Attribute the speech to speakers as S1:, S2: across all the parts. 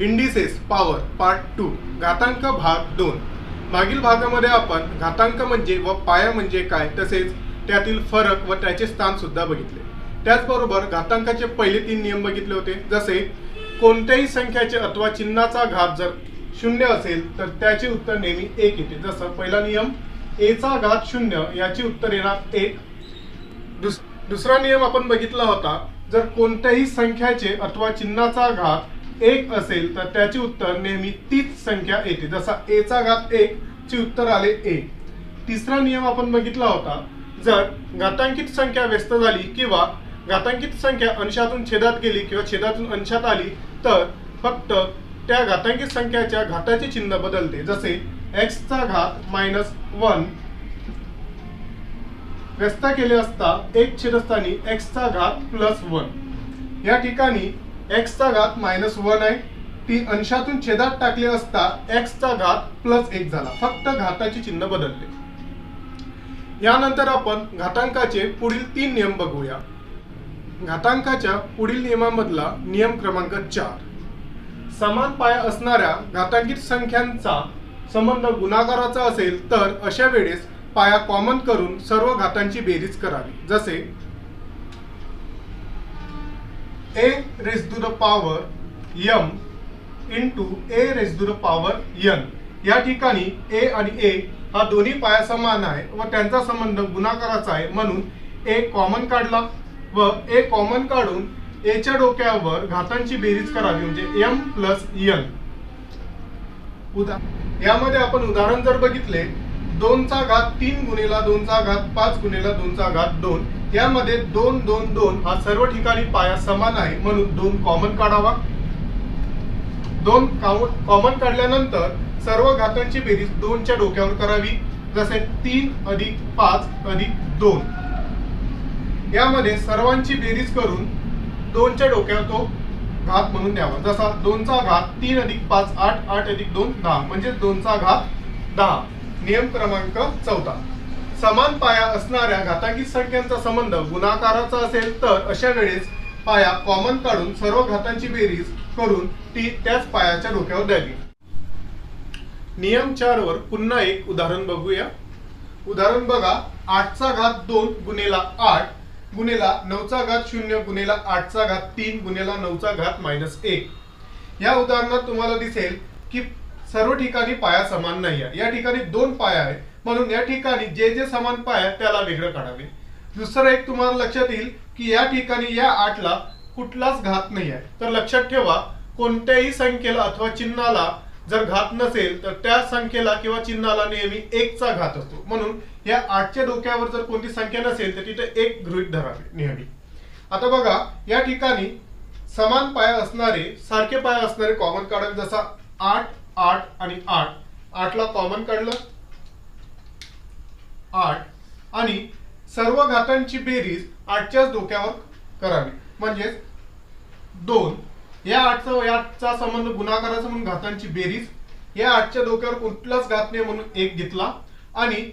S1: Indices power part two घातांक भाग दोन. मागील भागामध्ये आपण घातांक म्हणजे व पाया म्हणजे काय तसेच त्यातील फरक व त्याचे स्थान सुद्धा बघितले. त्याचबरोबर घातांकाचे पहिले तीन नियम बघितले होते जसे कोणत्याही संख्याचे अथवा चिन्हाचा घात जर शून्य असेल तर त्याचे उत्तर नेहमी एक येते. जसं पहिला नियम एचा घात शून्य याचे उत्तर येणार एक. दुस दुसरा नियम आपण बघितला होता जर कोणत्याही संख्याचे अथवा चिन्हाचा घात एक असेल तर त्याचे उत्तर नेहमी तीच संख्या येते. जसा ए चा घात एक चे उत्तर आले एक तिसरा नियम आपण बघितला होता जर घातांकित संख्या व्यस्त झाली किंवा घातांकित संख्या अंशातून छेदात गेली किंवा छेदातून अंशात आली तर फक्त त्या घातांकित संख्याच्या घाताचे चिन्ह बदलते. जसे एक्सचा चा घात मायनस वन व्यस्त केले असता एक छेदस्थानी एक्सचा चा घात प्लस वन या ठिकाणी एक्सचा घात मायनस वन आहे. ती अंशातून छेदात टाकले असता एक्सचा घात प्लस एक झाला. फक्त घाताचे चिन्ह बदलले यानंतर आपण घातांकाचे पुढील तीन नियम बघूया. घातांकाच्या पुढील नियमामधला नियम क्रमांक चार. समान पाया असणाऱ्या घातांकित संख्यांचा संबंध गुणाकाराचा असेल तर अशा वेळेस पाया कॉमन करून सर्व घातांची बेरीज करावी. जसे A raise to the power m into A raise to the power n या ठिकाणी ए आणि ए हा दोन्ही पाया समान आहे व त्यांचा संबंध गुणाकाराचा आहे. म्हणून ए कॉमन काढला व ए कॉमन काढून एच्या डोक्यावर घातांची बेरीज करावी म्हणजे एम प्लस यन उदा यामध्ये आपण उदाहरण जर बघितले दोनचा घात तीन गुणेला दोनचा घात पाच गुणेला दोनचा घात दोन. यामध्ये दोन दोन दोन हा सर्व ठिकाणी पाया समान आहे म्हणून दोन कॉमन काढावा. दोन कॉमन काढल्यानंतर सर्व घातांची बेरीज दोनच्या डोक्यावर करावी. जसे तीन अधिक पाच अधिक दोन. यामध्ये सर्वांची बेरीज करून दोनच्या डोक्यावर तो घात म्हणून द्यावा जसा दोनचा घात तीन अधिक पाच आठ आठ अधिक दोन दहा. म्हणजे दोनचा घात दहा. नियम क्रमांक चौथा समान पाया असणाऱ्या घातांकित संख्यांचा संबंध गुणाकाराचा असेल तर अशा वेळेस पाया कॉमन काढून सर्व घातांची बेरीज करून ती त्याच पायाच्या डोक्यावर द्यावी. नियम चार वर पुन्हा एक उदाहरण बघूया. उदाहरण बघा आठचा घात दोन गुणेला आठ गुणेला नऊचा घात शून्य गुणेला आठचा घात तीन गुणेला नऊचा घात मायनस एक. या उदाहरणात तुम्हाला दिसेल की सर्व ठिकाणी पाया समान नाही आहे या ठिकाणी दोन पाया आहे म्हणून या ठिकाणी जे जे समान पाया आहेत त्याला वेगळं काढावे. दुसरं एक तुम्हाला लक्षात येईल की या ठिकाणी या आठला कुठलाच घात नाही आहे तर लक्षात ठेवा कोणत्याही संख्येला अथवा चिन्हाला जर घात नसेल तर त्या संख्येला किंवा चिन्हाला नेहमी एकचा घात असतो. म्हणून या आठच्या डोक्यावर जर कोणती संख्या नसेल तर तिथे एक गृहित धरावे नेहमी. आता बघा या ठिकाणी समान पाया असणारे सारखे पाया असणारे कॉमन काढावे जसा आठ आठ आणि आठ. आठला कॉमन काढलं. आठ. आणि सर्व घातांची बेरीज आठच्याच डोक्यावर करावी. म्हणजेच दोन. या आठचा व आठचा संबंध गुणाकाराचा म्हणून घातांची बेरीज. या आठच्या डोक्यावर कुठलाच घात नाही म्हणून एक घेतला. आणि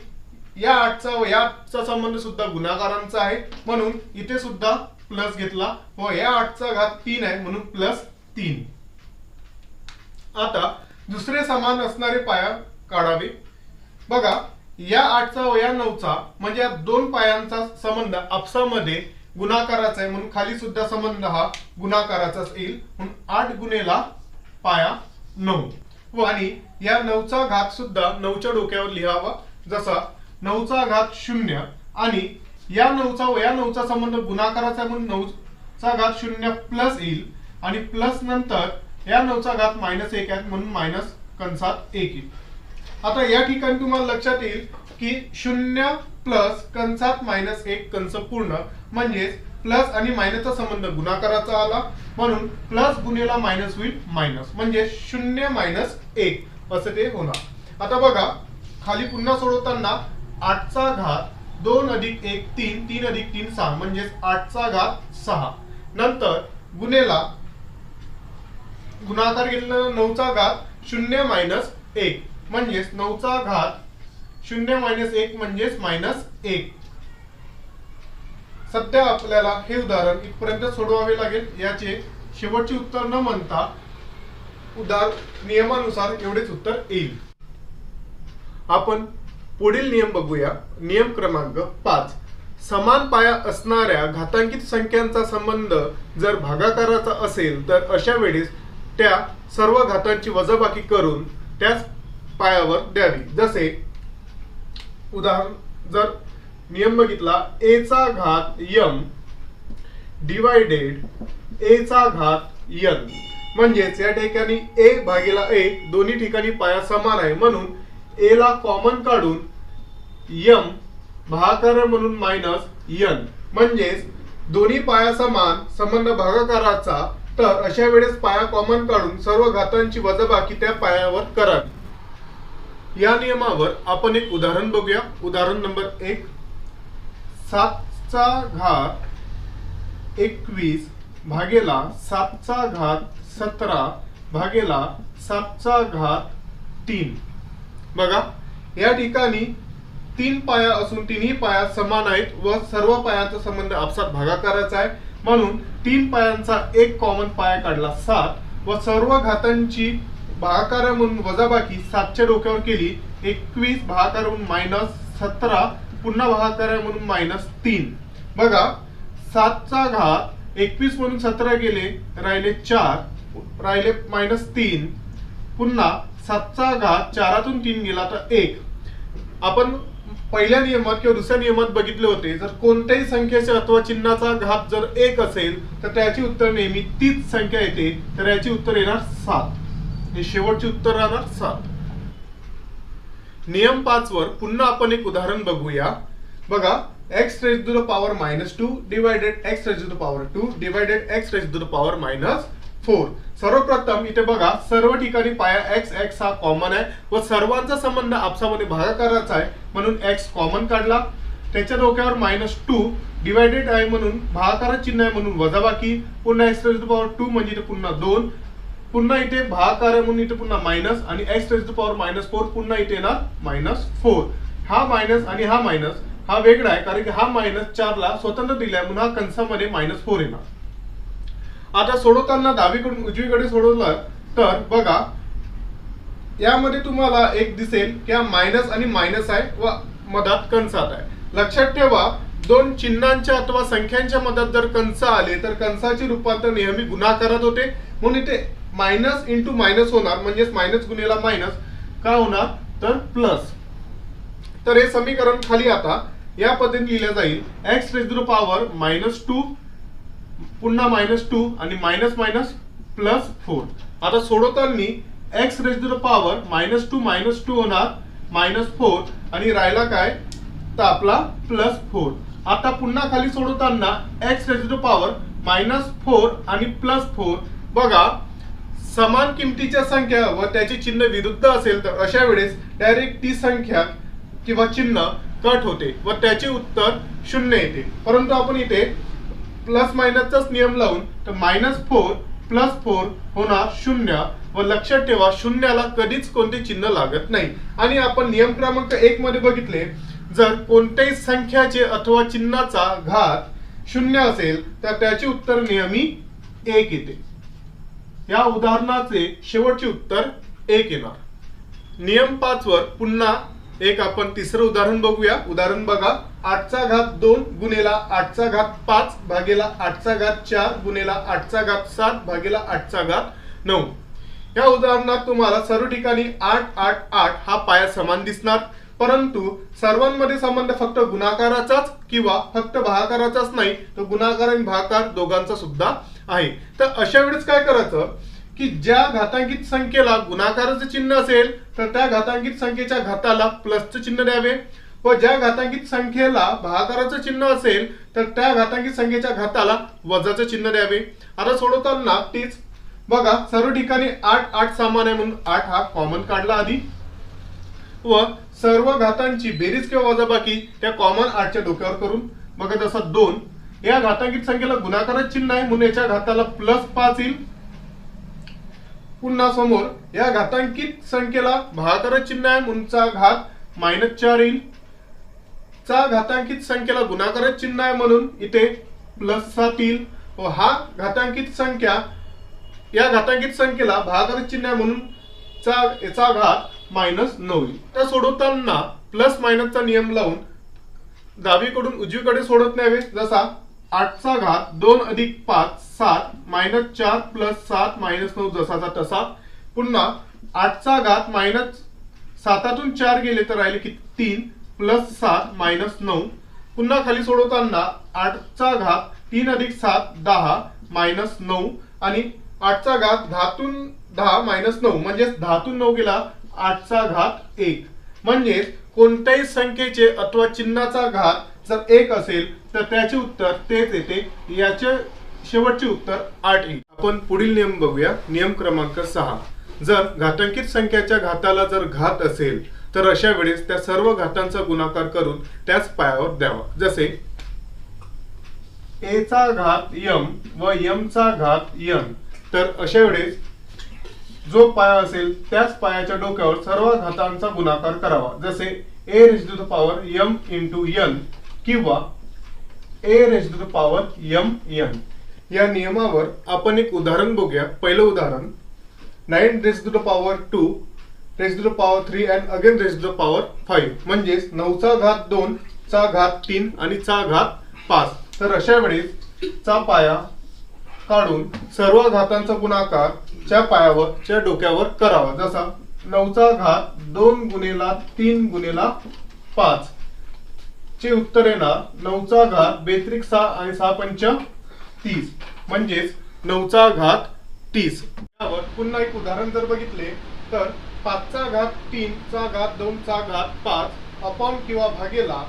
S1: या आठचा व या आठचा संबंध सुद्धा गुणाकारांचा आहे. म्हणून इथे सुद्धा प्लस घेतला व या आठचा घात तीन आहे म्हणून प्लस तीन. आता दुसरे समान असणारे पाया काढावे. बघा या आठचा व या नऊचा म्हणजे या दोन पायांचा संबंध आपसामध्ये गुणाकाराचा आहे म्हणून खाली सुद्धा संबंध हा गुणाकाराचाच येईल. म्हणून आठ गुणेला पाया नऊ. व आणि या नऊचा घात सुद्धा नऊच्या डोक्यावर लिहावा. जसा नऊचा घात शून्य आणि या नऊचा व या नऊचा संबंध गुणाकाराचा आहे म्हणून नऊचा घात शून्य प्लस येईल. आणि प्लस नंतर या नऊचा घात मायनस एक आहे म्हणून मायनस कंसात एक येईल. आता या ठिकाणी तुम्हाला लक्षात येईल की शून्य प्लस कंसात मायनस एक कंस पूर्ण म्हणजेच प्लस आणि मायनसचा संबंध गुणाकाराचा आला म्हणून प्लस गुणेला मायनस होईल मायनस म्हणजे शून्य मायनस एक असं ते होणार. आता बघा खाली पुन्हा सोडवताना आठचा घात दोन अधिक एक तीन तीन अधिक तीन सहा म्हणजेच आठचा घात सहा. नंतर गुणेला गुणाकार घेतलेला नऊचा घात शून्य मायनस एक. म्हणजेच नऊचा घात शून्य मायनस एक म्हणजेच मायनस एक. सध्या आपल्याला हे उदाहरण इथपर्यंत सोडवावे लागेल. याचे शेवटचे उत्तर न म्हणता उदार नियमानुसार एवढेच उत्तर येईल. आपण पुढील नियम बघूया. नियम क्रमांक पाच. समान पाया असणाऱ्या घातांकित संख्यांचा संबंध जर भागाकाराचा असेल तर अशा वेळेस त्या सर्व घातांची वजाबाकी करून त्याच पायावर द्यावी. जसे उदाहरण जर नियम बघितला ए चा घात यम डिवायडेड ए चा घात यन म्हणजेच या ठिकाणी ए भागीला ए दोन्ही ठिकाणी पाया समान आहे. म्हणून ए ला कॉमन काढून यम भागाकार म्हणून मायनस यन म्हणजेच दोन्ही पाया समान संबंध भागाकाराचा तर अशा वेळेस पाया कॉमन काढून सर्व घातांची वजाबाकी त्या पायावर करावी. या नियमावर आपण एक उदाहरण बघूया. उदाहरण नंबर एक. सातचा घात एकवीस भागेला सातचा घात सतरा भागेला सातचा घात तीन. बघा या ठिकाणी तीन पाया असून तिन्ही पाया समान आहेत व सर्व पायांचा संबंध आपसात भागाकाराचा आहे. म्हणून तीन पायांचा एक कॉमन पाया काढला सात व सर्व घातांची भागाकार म्हणून वजाबाकी सातच्या डोक्यावर केली. एकवीस भागाकार म्हणून मायनस सतरा पुन्हा भागाकार म्हणून मायनस तीन. बघा सातचा घात एकवीस म्हणून सतरा गेले राहिले चार राहिले मायनस तीन. पुन्हा सातचा घात चारातून तीन गेला तर एक. आपण पहिल्या नियमात किंवा दुसऱ्या नियमात बघितले होते जर कोणत्याही संख्येच्या अथवा चिन्हाचा घात जर एक असेल तर त्याची उत्तर नेहमी तीच संख्या येते तर याची उत्तर येणार सात. हे शेवटचे उत्तर राहणार सात. नियम पाच वर पुन्हा आपण एक उदाहरण बघूया. बघा x raise to the power minus two divided x raise to the power two divided x raise to the power minus four. सर्वप्रथम इथे बघा सर्व ठिकाणी पाया एक्स एक्स हा कॉमन आहे व सर्वांचा संबंध आपसामध्ये भागाकाराचा आहे म्हणून एक्स कॉमन काढला. त्याच्या डोक्यावर मायनस टू डिवायडेड आहे म्हणून भागाकारात चिन्ह आहे म्हणून वजाबाकी. पुन्हा x raised to the power 2 म्हणजे इथे पुन्हा दोन. पुन्हा इथे भागाकार आहे म्हणून इथे पुन्हा मायनस आणि x raised power minus four पुन्हा इथे येणार मायनस फोर हा मायनस आणि हा मायनस हा वेगळा आहे कारण की हा मायनस चारला स्वतंत्र दिलाय म्हणून हा कंसामध्ये मायनस फोर येणार. आता सोडवताना डावीकडून उजवीकडे सोडवलं तर बघा यामध्ये तुम्हाला एक दिसेल की हा मायनस आणि मायनस आहे व मधात कंसात आहे. लक्षात ठेवा दोन चिन्हांच्या अथवा संख्यांच्या मधात जर कंस आले तर कंसाचे रूपांतर नेहमी गुणाकारात होते. म्हणून इथे मायनस इंटू मायनस होणार म्हणजेच मायनस गुन्हेला मायनस का होणार? तर प्लस तर हे समीकरण खाली आता या पद्धतीने लिहिलं जाईल. X raise power minus two पुन्हा मायनस टू आणि मायनस मायनस प्लस फोर आता सोडवताना x raise to power minus two minus two होणार मायनस फोर आणि राहिला काय? तर आपला प्लस फोर आता पुन्हा खाली सोडवताना x raise to power minus four आणि प्लस फोर बघा समान किमतीच्या संख्या व त्याचे चिन्ह विरुद्ध असेल तर अशा वेळेस डायरेक्ट ती संख्या किंवा चिन्ह कट होते व त्याचे उत्तर शून्य येते. परंतु आपण इथे प्लस मायनसचाच नियम लावून तर मायनस फोर प्लस फोर होणार शून्य व लक्षात ठेवा शून्याला कधीच कोणते चिन्ह लागत नाही. आणि आपण नियम क्रमांक एक मध्ये बघितले जर कोणत्याही संख्याचे अथवा चिन्हाचा घात शून्य असेल तर त्याचे उत्तर नेहमी एक येते. या उदाहरणाचे शेवटचे उत्तर एक येणार. नियम पाच वर पुन्हा एक आपण तिसरं उदाहरण बघूया. उदाहरण बघा. आठचा घात दोन गुणेला आठचा घात पाच भागेला आठचा घात चार गुणेला आठचा घात सात भागेला आठचा घात नऊ. या उदाहरणात तुम्हाला सर्व ठिकाणी आठ आठ आठ हा पाया समान दिसणार. परंतु सर्वांमध्ये संबंध फक्त गुणाकाराचाच किंवा फक्त भागाकाराचाच नाही तर गुणाकार आणि भागाकार दोघांचा सुद्धा आहे. तर अशा वेळेस काय करायचं? की ज्या घातांकित संख्येला गुणाकाराचं चिन्ह असेल तर त्या घातांकित संख्येच्या घाताला प्लसचं चिन्ह द्यावे. व ज्या घातांकित संख्येला भागाकाराचं चिन्ह असेल तर त्या घातांकित संख्येच्या घाताला वजाचं चिन्ह द्यावे. आता सोडवताना तीच. बघा सर्व ठिकाणी आठ आठ सामान आहे म्हणून आठ हा कॉमन काढला आधी. व सर्व घातांची बेरीज किंवा वजाबाकी त्या कॉमन आठच्या डोक्यावर करून बघा तसा दोन. या घातांकित संख्येला गुणाकाराचं चिन्ह आहे म्हणून याच्या घाताला प्लस पाच येईल. पुन्हा समोर या घातांकित संख्येला भागाकार चिन्ह आहे म्हणूनचा घात मायनस चार येईल चा घातांकित संख्येला गुणाकार चिन्ह आहे म्हणून इथे प्लस सात येईल व हा घातांकित संख्या या घातांकित संख्येला भागाकार चिन्ह आहे म्हणून चा याचा घात मायनस नऊ येईल. त्या सोडवताना प्लस मायनसचा नियम लावून डावीकडून उजवीकडे सोडत न्यावे जसा आठचा घात दोन अधिक पाच सात मायनस चार प्लस सात मायनस नऊ जसाचा तसा. पुन्हा आठचा घात मायनस सातातून चार गेले तर राहिले की तीन प्लस सात मायनस नऊ. पुन्हा खाली सोडवताना आठचा घात तीन अधिक सात दहा मायनस नऊ. आणि आठचा घात दहातून दहा मायनस नऊ. म्हणजेच दहातून नऊ गेला आठचा घात एक. म्हणजेच कोणत्याही संख्येचे अथवा चिन्हाचा घात जर एक असेल तर त्याचे उत्तर तेच येते. याचे शेवटचे उत्तर आठ येईल. आपण पुढील नियम बघूया. नियम क्रमांक सहा. जर घातांकित संख्याच्या घाताला जर घात असेल तर अशा वेळेस त्या सर्व घातांचा गुणाकार करून त्याच पायावर द्यावा. जसे ए चा घात यम व यम चा घात यन तर अशा वेळेस जो पाया असेल त्याच पायाच्या डोक्यावर सर्व घातांचा गुणाकार करावा. जसे A raise to the power m into n किंवा A raise to the power m n या नियमावर आपण एक उदाहरण बघूया. पहिलं उदाहरण. Nine raise to the power two raise to the power three and again raise to the power five म्हणजेच नऊचा घात दोन चा घात तीन आणि चा घात पाच. तर अशा वेळेस चा पाया काढून सर्व घातांचा गुणाकार च्या पायावर च्या डोक्यावर करावा. जसा नऊचा घात दोन गुणेला तीन गुणेला पाच. चे उत्तर येणार नऊचा घात बेत्रिक सहा आणि सहा पंच तीस म्हणजेच नऊचा घात तीस यावर पुन्हा एक उदाहरण जर बघितले तर पाचचा घात तीन चा घात दोन चा घात पाच अपॉन किंवा भागेला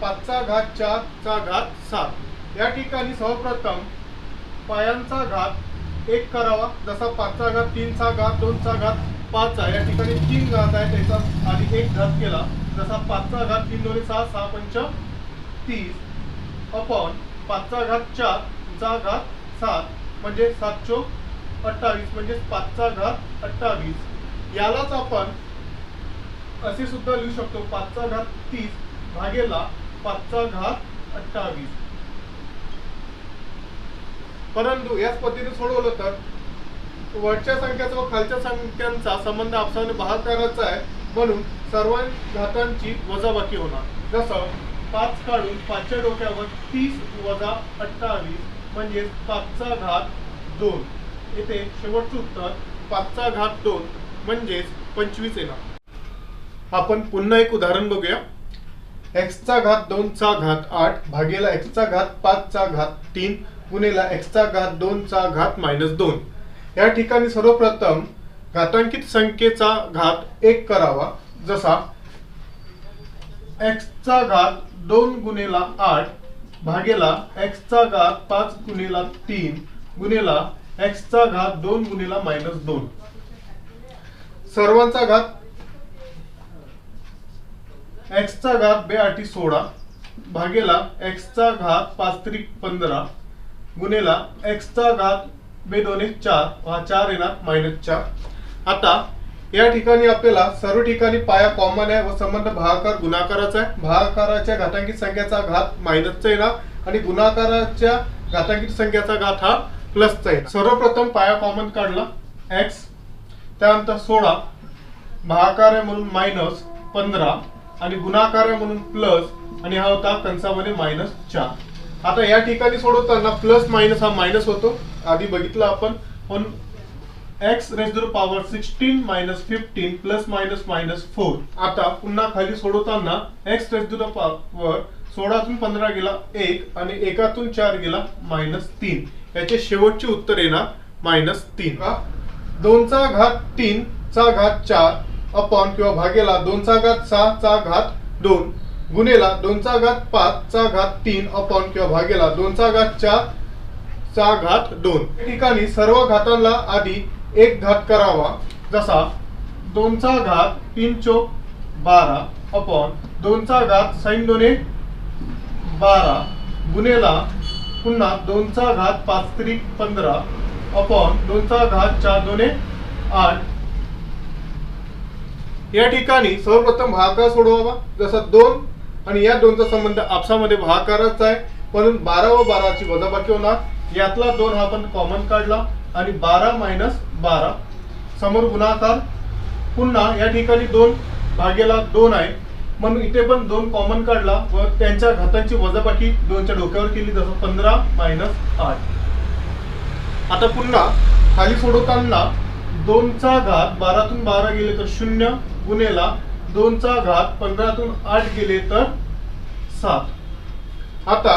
S1: पाचचा घात चार चा घात सात या ठिकाणी सर्वप्रथम पायांचा घात एक करावा जसा पाचचा घात तीनचा घात दोनचा घात पाच आहे या ठिकाणी तीन घात आहे त्याचा आधी एक घात केला जसा पाचचा घात तीन दोन्ही सहा सहा पंच तीस. अपॉन पाचचा घात चार चा घात सात. म्हणजे सात चोक अठ्ठावीस म्हणजे पाचचा घात अठ्ठावीस. यालाच आपण असे सुद्धा लिहू शकतो पाचचा घात तीस भागेला पाचचा घात अठ्ठावीस. परंतु याच पद्धतीने सोडवलं तर वरच्या संख्याचा व खालच्या संख्यांचा संबंध आपसाने बहात्तराचा आहे. म्हणून सर्व घातांची वजाबाकी होणार. जसं पाच काढून पाचच्या डोक्यावर तीस वजा अठ्ठावीस म्हणजेच पाचचा घात दोन. येथे शेवटचं उत्तर पाचचा घात दोन म्हणजेच पंचवीस येणार. आपण पुन्हा एक उदाहरण बघूया. एक्सचा घात दोनचा घात आठ भागेला एक्सचा घात पाचचा घात तीन गुणेला एक्सचा घात दोनचा घात मायनस दोन. या ठिकाणी सर्वप्रथम घातांकित संख्येचा घात एक करावा. जसा एक्सचा घात दोन गुणेला आठ भागेला एक्सचा घात पाच गुणेला तीन गुणेला एक्सचा घात दोन गुणेला मायनस दोन. सर्वांचा घात एक्सचा घात बे आठी सोळा भागेला एक्सचा घात पाच त्रिक पंधरा गुणेला एक्सचा घात बे दोन चार हा चार येणार मायनस चार. आता या ठिकाणी आपल्याला सर्व ठिकाणी पाया कॉमन आहे व संबंध भागाकार गुणाकाराचा आहे. भागाकाराच्या घातांकित संख्याचा घात मायनसचा येणार आणि गुणाकाराच्या घातांकित संख्याचा घात हा प्लसचा येणार. सर्वप्रथम पाया कॉमन काढला. एक्स त्यानंतर सोळा. भागाकार आहे म्हणून मायनस पंधरा आणि गुणाकार आहे म्हणून प्लस आणि हा होता कंसामध्ये मायनस चार. आता या ठिकाणी सोडवताना प्लस मायनस हा मायनस होतो. आधी बघितलं आपण. पण x raise to power sixteen minus fifteen plus minus minus four. आता पुन्हा खाली सोडवताना एक्स रेज टू पॉवर सोळातून पंधरा गेला एक आणि एकातून चार गेला मायनस तीन. याचे शेवटचे उत्तर येणार मायनस तीन. दोनचा घात तीन चा घात चार अपॉन किंवा भागेला दोनचा घात सहा चा घात दोन. गुन्हेला दोनचा घात पाच चा घात तीन अपॉन किंवा भागेला दोनचा घात चार चा घात दोन. या ठिकाणी सर्व घातांना आधी एक घात करावा. जसा दोनचा घात तीन चोक बारा अपॉन दोनचा घात साईन दोने बारा गुणेला पुन्हा दोनचा घात पाच त्रिक पंधरा अपॉन दोनचा घात चार दोने आठ. या ठिकाणी सर्वप्रथम भागाकार सोडवावा. जसा दोन आणि या दोनचा संबंध आपसामध्ये भागाकाराचा आहे. म्हणून बारा व बाराची वजाबाकी होणार. यातला दोन हा आपण कॉमन काढला. आणि बारा मायनस बारा. समोर गुणाकार. पुन्हा या ठिकाणी दोन भागेला दोन आहे. म्हणून इथे पण दोन कॉमन काढला व त्यांच्या घातांची वजाबाकी दोनच्या डोक्यावर केली. जसं पंधरा मायनस आठ. आता पुन्हा खाली सोडवताना दोनचा घात बारातून बारा गेले तर शून्य गुन्हेला दोनचा घात पंधरातून आठ गेले तर सात. आता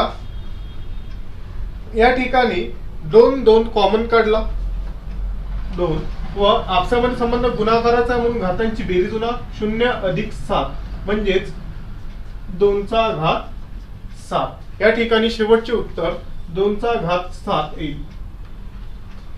S1: या ठिकाणी दोन दोन कॉमन काढला. दोन. व आपसामध्ये संबंध गुणाकाराचा म्हणून घातांची बेरीज होणार शून्य अधिक सात. म्हणजेच दोनचा घात सात. या ठिकाणी शेवटचे उत्तर दोनचा घात सात येईल.